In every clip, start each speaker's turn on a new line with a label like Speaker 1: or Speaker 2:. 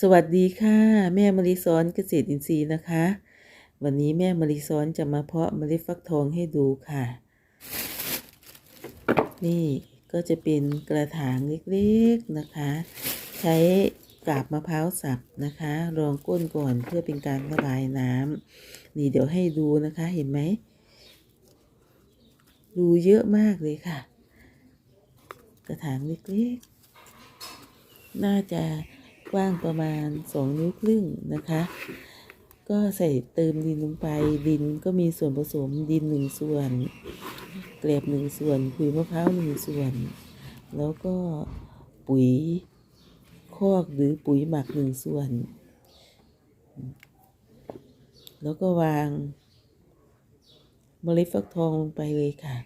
Speaker 1: สวัสดีค่ะ แม่มะลิซ้อนเกษตรอินทรีย์นะคะ วันนี้แม่มะลิซ้อนจะมาเพาะเมล็ดฟักทองให้ดูค่ะ นี่ก็จะเป็นกระถางเล็กๆนะคะ ใช้กาบมะพร้าวสับนะคะรองก้นก่อนเพื่อเป็นการระบายน้ำนี่เดี๋ยวให้ดูนะคะเห็นไหมรูเยอะมากเลยค่ะ กระถางเล็กๆ น่าจะ กว้างประมาณสองนิ้วครึ่งนะคะ ก็ใส่เติมดินลงไป ดินก็มีส่วนผสมดินหนึ่งส่วน เกล็บหนึ่งส่วนขุยมะพร้าวหนึ่งส่วน แล้วก็ปุ๋ยคอกหรือปุ๋ยหมักหนึ่งส่วน แล้วก็วางเมล็ดฟักทองลงไปเลยค่ะ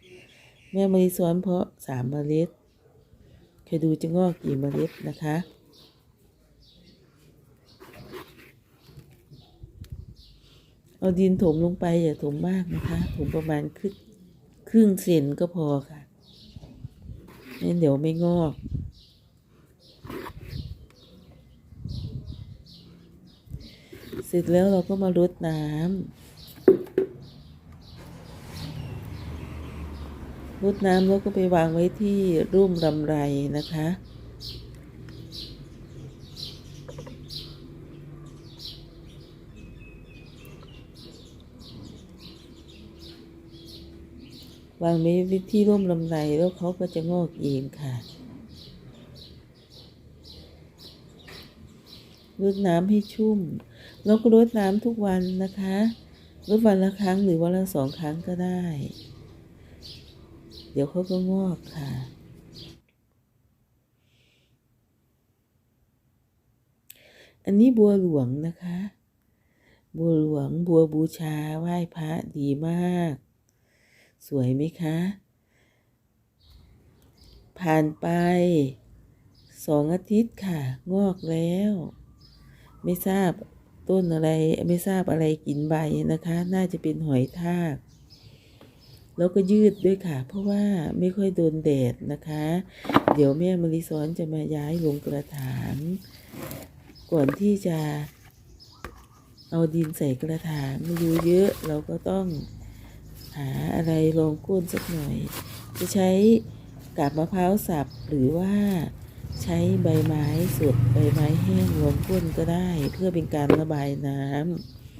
Speaker 1: แม่มะลิซ้อนเพาะสามเมล็ดเคยดูจะงอกกี่เมล็ดนะคะ เอาดินถมลงไปอย่าถมมากนะคะ ถมประมาณครึ่งครึ่งเซนก็พอค่ะไม่นเดี๋ยวไม่งอก เสร็จแล้วเราก็มารดน้ำรดน้ำแล้วก็ไปวางไว้ที่ร่มลำไรนะคะ วางไว้ที่ร่มลำไรแล้วเขาก็จะงอกเองค่ะรดน้ำให้ชุ่ม แล้วก็รดน้ำทุกวันนะคะรดวันละครั้งหรือวันละสองครั้งก็ได้ เดี๋ยวเขาก็งอกค่ะ อันนี้บัวหลวงนะคะ บัวหลวงบัวบูชาไหว้พระดีมาก สวยไหมคะ ผ่านไปสองอาทิตย์ค่ะ งอกแล้ว ไม่ทราบต้นอะไรไม่ทราบอะไรกินใบนะคะ น่าจะเป็นหอยทาก แล้วก็ยืดด้วยค่ะ เพราะว่าไม่ค่อยโดนแดดนะคะ เดี๋ยวแม่มะลิซ้อนจะมาย้ายลงกระถาง ก่อนที่จะเอาดินใส่กระถางอยู่เยอะเราก็ต้อง หาอะไรรองก้นสักหน่อย จะใช้กาบมะพร้าวสับหรือว่าใช้ใบไม้สดใบไม้แห้งรองก้นก็ได้ เพื่อเป็นการระบายน้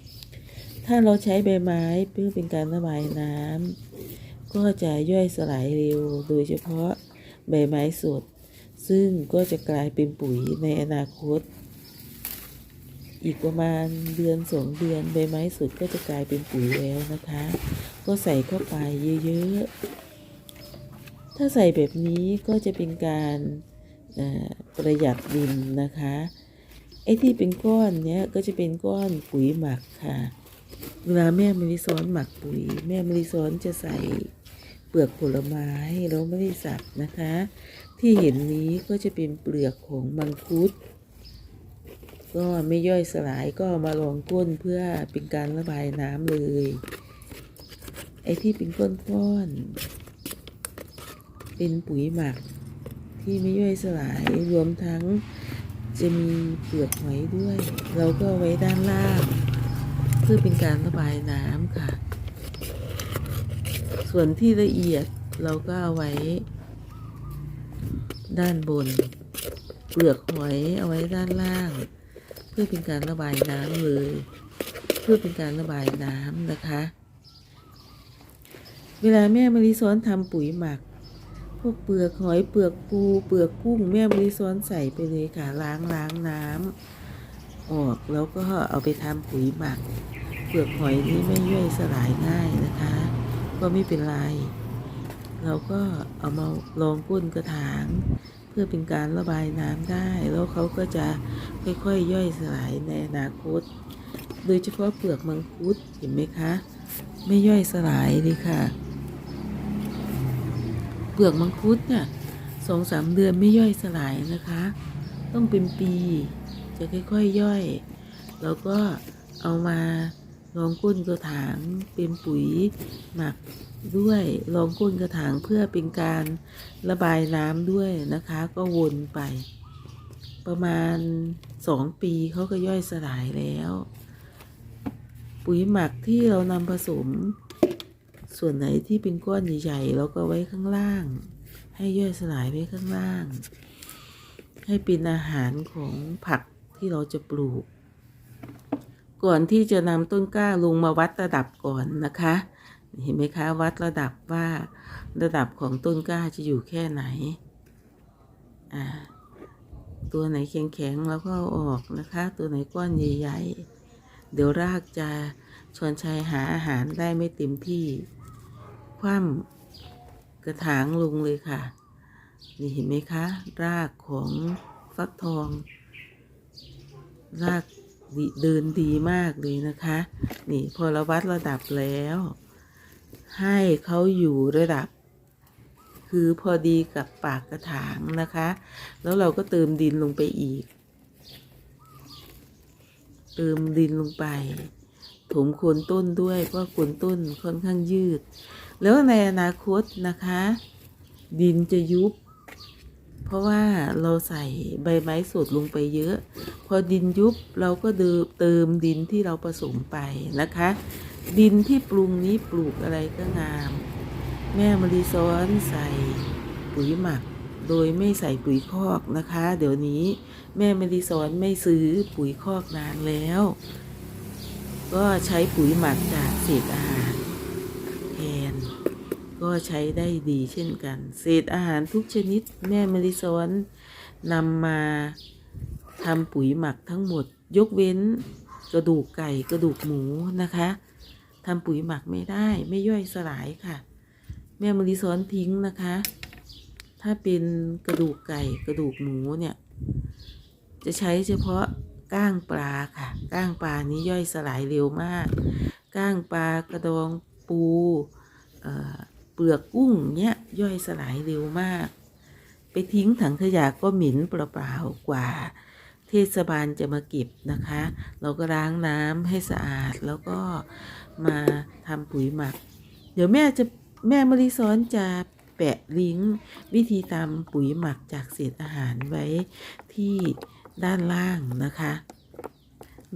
Speaker 1: ำถ้าเราใช้ใบไม้เพื่อเป็นการระบายน้ำก็จะย่อยสลายเร็วโดยเฉพาะใบไม้สด ซึ่งก็จะกลายเป็นปุ๋ยในอนาคต อีกประมาณเดือนสองเดือนใบไม้สดก็จะกลายเป็นปุ๋ยแล้วนะคะ ก็ใส่เข้าไปเยอะๆ ถ้าใส่แบบนี้ก็จะเป็นการประหยัดดินนะคะไอ้ที่เป็นก้อนเนี้ยก็จะเป็นก้อนปุ๋ยหมักค่ะ เวลาแม่มะลิซ้อนหมักปุ๋ย แม่มะลิซ้อนจะใส่เปลือกผลไม้แล้วไม่ได้สับนะคะ ที่เห็นนี้ก็จะเป็นเปลือกของมังคุด ก็ไม่ย่อยสลายก็มาลองก้นเพื่อเป็นการระบายน้ำเลย ไอ้ที่เป็นก้อนเป็นปุ๋ยหมักที่ไม่ย่อยสลายรวมทั้งจะมีเปลือกหอยด้วย เราก็ไว้ด้านล่าง เพื่อเป็นการระบายน้ำค่ะ ส่วนที่ละเอียดเราก็เอาไว้ ด้านบน เปลือกหอยเอาไว้ด้านล่าง พื่อเป็นการระบายน้ำเลย เพื่อเป็นการระบายน้ำนะคะ เวลาแม่มะลิซ้อนทำปุ๋ยหมัก พวกเปลือกหอยเปลือกปูเปลือกกุ้งแม่มะลิซ้อนใส่ไปเลยค่ะล้างล้างน้ำออกแล้วก็เอาไปทำปุ๋ยหมัก เปลือกหอยนี้ไม่ย่อยสลายง่ายนะคะ ก็ไม่เป็นไรเราก็เอามาลองก้นกระถาง เพื่อเป็นการระบายน้ำได้ แล้วเขาก็จะค่อยๆย่อยสลายในอนาคต โดยเฉพาะเปลือกมังคุดเห็นไหมคะ ไม่ย่อยสลายเลยค่ะ เปลือกมังคุดเนี่ยสองสามเดือนไม่ย่อยสลายนะคะ ต้องเป็นปีจะค่อยๆย่อย แล้วก็เอามาลองก้นกระถางเป็นปุ๋ยหมัก ด้วยลองก้นกระถางเพื่อเป็นการระบายน้ำด้วยนะคะ ก็วนไป ประมาณสองปีเขาก็ย่อยสลายแล้ว ปุ๋ยหมักที่เรานำผสม ส่วนไหนที่เป็นก้อนใหญ่ๆเราก็ไว้ข้างล่าง ให้ย่อยสลายไว้ข้างล่าง ให้เป็นอาหารของผักที่เราจะปลูก ก่อนที่จะนำต้นกล้าลงมาวัดระดับก่อนนะคะ เห็นไหมคะ วัดระดับว่าระดับของต้นกล้าจะอยู่แค่ไหน อ่า ตัวไหนแข็งๆแล้วก็ออกนะคะ ตัวไหนก้อนใหญ่ๆ เดี๋ยวรากจะชวนชัยหาอาหารได้ไม่เต็มที่ คว่ำกระถางลงเลยค่ะ นี่เห็นไหมคะ รากของฟักทอง รากเดินดีมากเลยนะคะ นี่พอเราวัดระดับแล้ว ให้เขาอยู่ระดับ คือพอดีกับปากกระถางนะคะ แล้วเราก็เติมดินลงไปอีก เติมดินลงไป ถมโคนต้นด้วยเพราะโคนต้นค่อนข้างยืด แล้วในอนาคตนะคะ ดินจะยุบ เพราะว่าเราใส่ใบไม้สดลงไปเยอะ พอดินยุบเราก็เดิมเติมดินที่เราผสมไปนะคะ ดินที่ปรุงนี้ปลูกอะไรก็งาม แม่มะลิซ้อนใส่ปุ๋ยหมัก โดยไม่ใส่ปุ๋ยคอกนะคะ เดี๋ยวนี้แม่มะลิซ้อนไม่ซื้อปุ๋ยคอกนานแล้ว ก็ใช้ปุ๋ยหมักจากเศษอาหารแทนก็ใช้ได้ดีเช่นกัน เศษอาหารทุกชนิด แม่มะลิซ้อนนำมาทำปุ๋ยหมักทั้งหมด ยกเว้นกระดูกไก่กระดูกหมูนะคะ ทำปุ๋ยหมักไม่ได้ไม่ย่อยสลายค่ะ แม่มะลิซ้อนทิ้งนะคะ ถ้าเป็นกระดูกไก่กระดูกหมูเนี่ย จะใช้เฉพาะก้างปลาค่ะก้างปลานี้ย่อยสลายเร็วมาก ก้างปลากระดองปูเเปลือกกุ้งเนี่ยย่อยสลายเร็วมาก ไปทิ้งถังขยะก็หม็นเปล่าๆกว่า เทศบาลจะมาเก็บนะคะ เราก็ล้างน้ำให้สะอาดแล้วก็มาทำปุ๋ยหมัก เดี๋ยวแม่จะแม่มะลิซ้อนจะแปะลิงก์วิธีทำปุ๋ยหมักจากเศษอาหารไว้ที่ด้านล่างนะคะ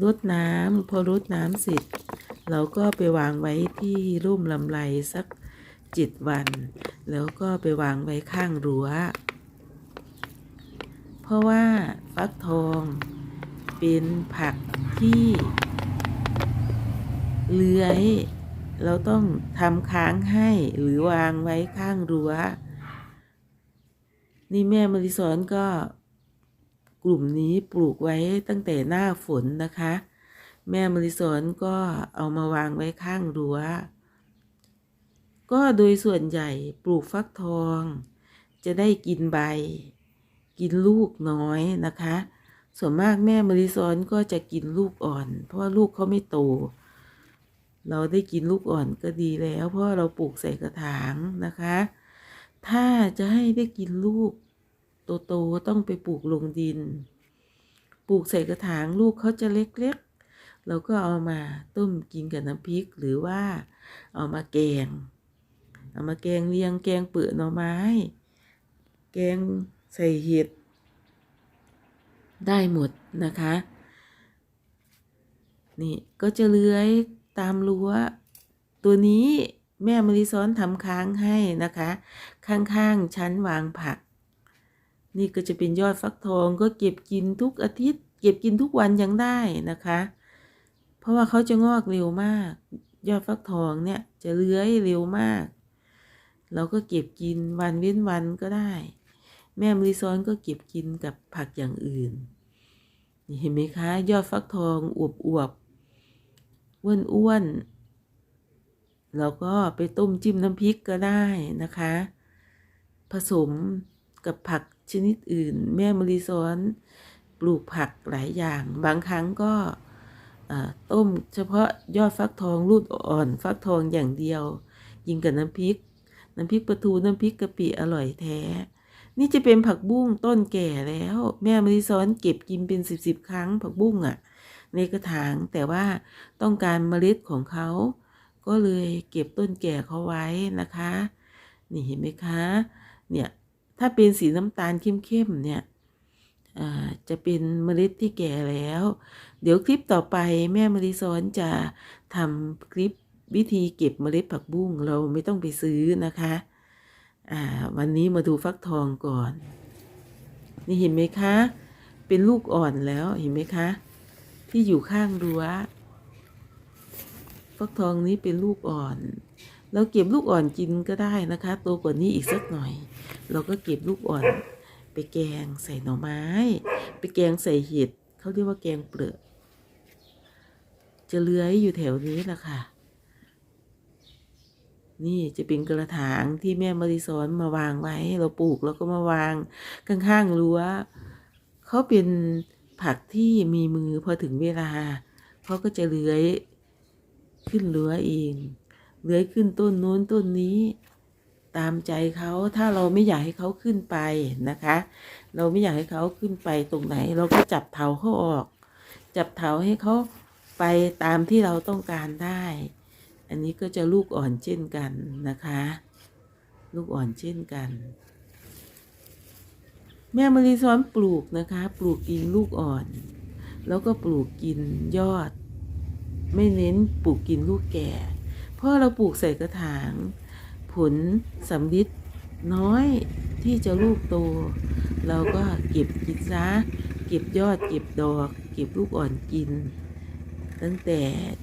Speaker 1: รดน้ำพอรดน้ำเสร็จ เราก็ไปวางไว้ที่ร่มลำไรสักจ็ดวัน แล้วก็ไปวางไว้ข้างรั้ว ราะว่าฟักทองเป็นผักที่เลื้อย เราต้องทำค้างให้หรือวางไว้ข้างรั้ว นี่แม่มริสอนก็กลุ่มนี้ปลูกไว้ตั้งแต่หน้าฝนนะคะ แม่มริสอนก็เอามาวางไว้ข้างรั้ว ก็โดยส่วนใหญ่ปลูกฟักทอง จะได้กินใบ กินลูกน้อยนะคะ ส่วนมากแม่มริซอนก็จะกินลูกอ่อน เพราะว่าลูกเขาไม่โต เราได้กินลูกอ่อนก็ดีแล้ว เพราะว่าเราปลูกใส่กระถางนะคะ ถ้าจะให้ได้กินลูกโตๆต้องไปปลูกลงดิน ปลูกใส่กระถางลูกเขาจะเล็กๆ เราก็เอามาต้มกินกับน้ำพริกหรือว่าเอามาแกง เอามาแกงเลียงแกงเปลือกหน่อไม้ แกง ใส่เห็ด ได้หมดนะคะ นี่ก็จะเลื้อยตามรั้ว ตัวนี้แม่มริซ้อนทำค้างให้นะคะ ข้างๆชั้นวางผัก นี่ก็จะเป็นยอดฟักทองก็เก็บกินทุกอาทิตย์ เก็บกินทุกวันยังได้นะคะ เพราะว่าเขาจะงอกเร็วมาก ยอดฟักทองเนี่ยจะเลื้อยเร็วมาก เราก็เก็บกินวันเว้นวันก็ได้ แม่มริซ้อนก็เก็บกินกับผักอย่างอื่นนี่เห็นไหมคะ ยอดฟักทองอวบอวบอ้วนอ้วนๆเราก็ไปต้มจิ้มน้ำพริกก็ได้นะคะ ผสมกับผักชนิดอื่น แม่มริซ้อนปลูกผักหลายอย่าง บางครั้งก็ต้มเฉพาะยอดฟักทองรูดอ่อนฟักทองอย่างเดียว ยิงกับน้ำพริก น้ำพริกปลาทูน้ำพริกกะปิอร่อยแท้ นี่จะเป็นผักบุ้งต้นแก่แล้ว แม่มริซ้อนเก็บกินเป็นสิบสิบครั้งผักบุ้งอะ่ะ ในกระถางแต่ว่าต้องการเมล็ดของเขา ก็เลยเก็บต้นแก่เขาไว้นะคะ นี่เห็นไหมคะ เนี่ยถ้าเป็นสีน้ำตาลเข้มๆเนี่ยจะเป็นเมล็ดที่แก่แล้ว เดี๋ยวคลิปต่อไปแม่มริซ้อนจะทำคลิปวิธีเก็บเมล็ดผักบุ้งเราไม่ต้องไปซื้อนะคะ วันนี้มาดูฟักทองก่อน นี่เห็นไหมคะ เป็นลูกอ่อนแล้วเห็นไหมคะ ที่อยู่ข้างรั้ว ฟักทองนี้เป็นลูกอ่อน เราเก็บลูกอ่อนกินก็ได้นะคะโตกว่านี้อีกสักหน่อย เราก็เก็บลูกอ่อนไปแกงใส่หน่อไม้ ไปแกงใส่เห็ดเขาเรียกว่าแกงเปลือกจะเลื้อยอยู่แถวนี้แหละค่ะ นี่จะเป็นกระถางที่แม่มาริสอนมาวางไว้ เราปลูกแล้วก็มาวางข้างๆรั้วเขาเป็นผักที่มีมือพอถึงเวลาเขาก็จะเลื้อยขึ้นรั้วเองเลื้อยขึ้นต้นโน้นต้นนี้ ตามใจเขาถ้าเราไม่อยากให้เขาขึ้นไปนะคะ เราไม่อยากให้เขาขึ้นไปตรงไหน เราก็จับเถาเขาออก จับเถาให้เขาไปตามที่เราต้องการได้ อันนี้ก็จะลูกอ่อนเช่นกันนะคะ ลูกอ่อนเช่นกัน แม่มะลิซ้อนปลูกนะคะ ปลูกกินลูกอ่อน แล้วก็ปลูกกินยอด ไม่เน้นปลูกกินลูกแก่ เพราะเราปลูกใส่กระถาง ผลสำลิดน้อยที่จะลูกโต เราก็เก็บกินซะเก็บยอดเก็บดอก เก็บลูกอ่อนกิน ตั้งแต่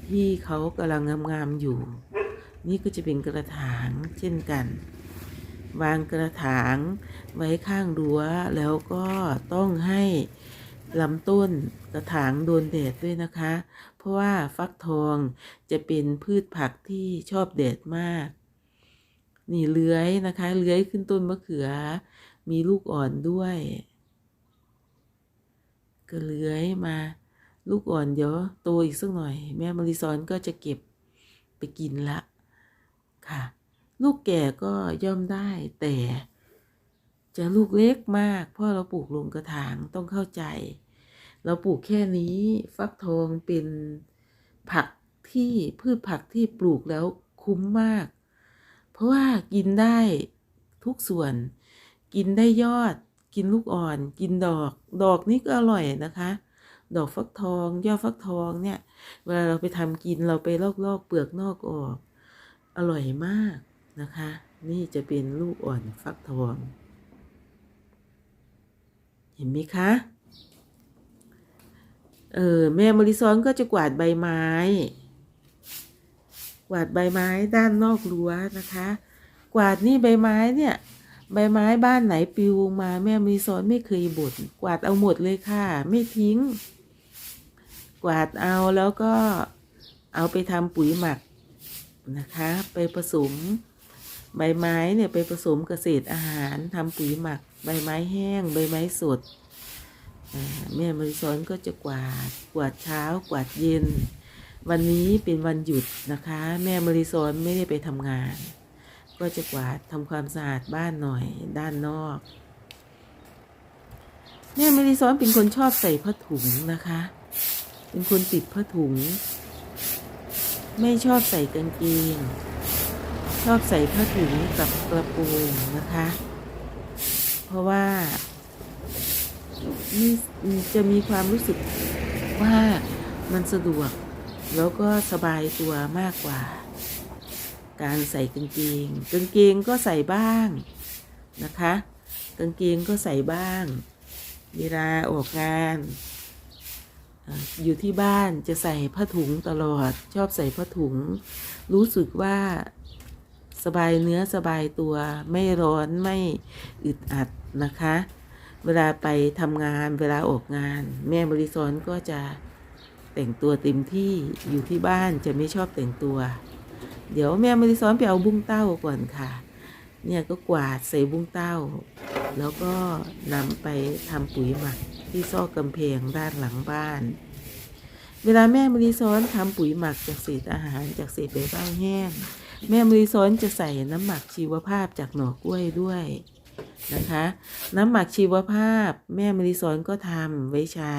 Speaker 1: ที่เขากำลังงามๆอยู่ นี่ก็จะเป็นกระถางเช่นกัน วางกระถางไว้ข้างรั้วแล้วก็ต้องให้ลำต้นกระถางโดนแดดด้วยนะคะ เพราะว่าฟักทองจะเป็นพืชผักที่ชอบแดดมาก นี่เลื้อยนะคะ เลื้อยขึ้นต้นมะเขือ มีลูกอ่อนด้วย ก็เลื้อยมา ลูกอ่อนเดี๋ยวโตอีกสักหน่อย แม่มาริซอนก็จะเก็บไปกินละค่ะ ลูกแก่ก็ย่อมได้แต่ จะลูกเล็กมาก เพราะเราปลูกลงกระถางต้องเข้าใจ เราปลูกแค่นี้ฟักทองเป็นผักที่พืชผักที่ปลูกแล้วคุ้มมาก เพราะว่ากินได้ทุกส่วน กินได้ยอด กินลูกอ่อน กินดอก ดอกนี่ก็อร่อยนะคะ ดอกฟักทองยอดฟักทองเนี่ย เวลาเราไปทำกินเราไปลอกๆเปลือกนอกออก อร่อยมากนะคะ นี่จะเป็นลูกอ่อนฟักทอง เห็นไหมคะเออแม่มริซอนก็จะกวาดใบไม้ กวาดใบไม้ด้านนอกรั้วนะคะ กวาดนี่ใบไม้เนี่ย ใบไม้บ้านไหนปลิวมาแม่มริซอนไม่เคยบ่นกวาดเอาหมดเลยค่ะ ไม่ทิ้ง กวาดเอาแล้วก็เอาไปทำปุ๋ยหมักนะคะ ไปผสมใบไม้เนี่ยไปผสมเกษตรอาหารทำปุ๋ยหมัก ใบไม้แห้ง ใบไม้สดแม่มาริซอนก็จะกวาดกวาดเช้ากวาดเย็น วันนี้เป็นวันหยุดนะคะ แม่มาริซอนไม่ได้ไปทำงาน ก็จะกวาดทำความสะอาดบ้านหน่อยด้านนอกแม่มาริซอนเป็นคนชอบใส่ผ้าถุงนะคะ เป็นคนติดผ้าถุง ไม่ชอบใส่กางเกง ชอบใส่ผ้าถุงกับกระโปรงนะคะ เพราะว่านี่จะมีความรู้สึกว่ามันสะดวก แล้วก็สบายตัวมากกว่า การใส่กางเกง กางเกงก็ใส่บ้างนะคะ กางเกงก็ใส่บ้าง เวลาออกงาน อยู่ที่บ้านจะใส่ผ้าถุงตลอด ชอบใส่ผ้าถุง รู้สึกว่าสบายเนื้อสบายตัวไม่ร้อนไม่อึดอัดนะคะ เวลาไปทำงานเวลาออกงาน แม่บริซอนก็จะแต่งตัวเต็มที่อยู่ที่บ้านจะไม่ชอบแต่งตัว เดี๋ยวแม่บริซอนไปเอาบุ้งเต้าก่อนค่ะ เนี่ยก็กวาดใส่บุ้งเต้า แล้วก็นำไปทำปุ๋ยหมัก ที่ซอกกำแพงด้านหลังบ้าน เวลาแม่มรีซ้อนทำปุ๋ยหมักจากเศษอาหารจากเศษใบไม้แห้ง แม่มรีซ้อนจะใส่น้ำหมักชีวภาพจากหน่อกล้วยด้วยนะคะ น้ำหมักชีวภาพ แม่มรีซ้อนก็ทำไว้ใช้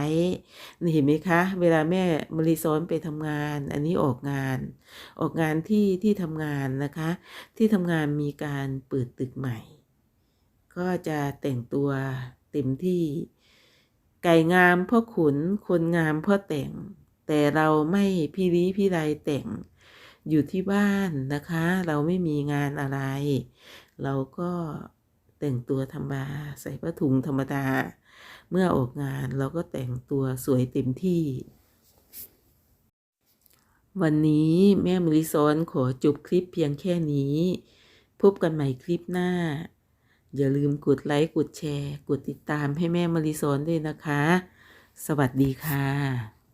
Speaker 1: นี่เห็นไหมคะ เวลาแม่มรีซ้อนไปทำงาน อันนี้ออกงาน ออกงานที่ที่ทำงานนะคะ ที่ทำงานมีการเปิดตึกใหม่ ก็จะแต่งตัวเต็มที่ ไก่งามเพราะขุน คนงามเพราะแต่ง แต่เราไม่พี่ริพี่ไรแต่ง อยู่ที่บ้านนะคะ เราไม่มีงานอะไร เราก็แต่งตัวธรรมดาใส่ผ้าถุงธรรมดา เมื่อออกงานเราก็แต่งตัวสวยเต็มที่ วันนี้แม่มริซอนขอจบคลิปเพียงแค่นี้ พบกันใหม่คลิปหน้า อย่าลืมกดไลค์กดแชร์ กดติดตามให้แม่มาริสอนด้วยนะคะ สวัสดีค่ะ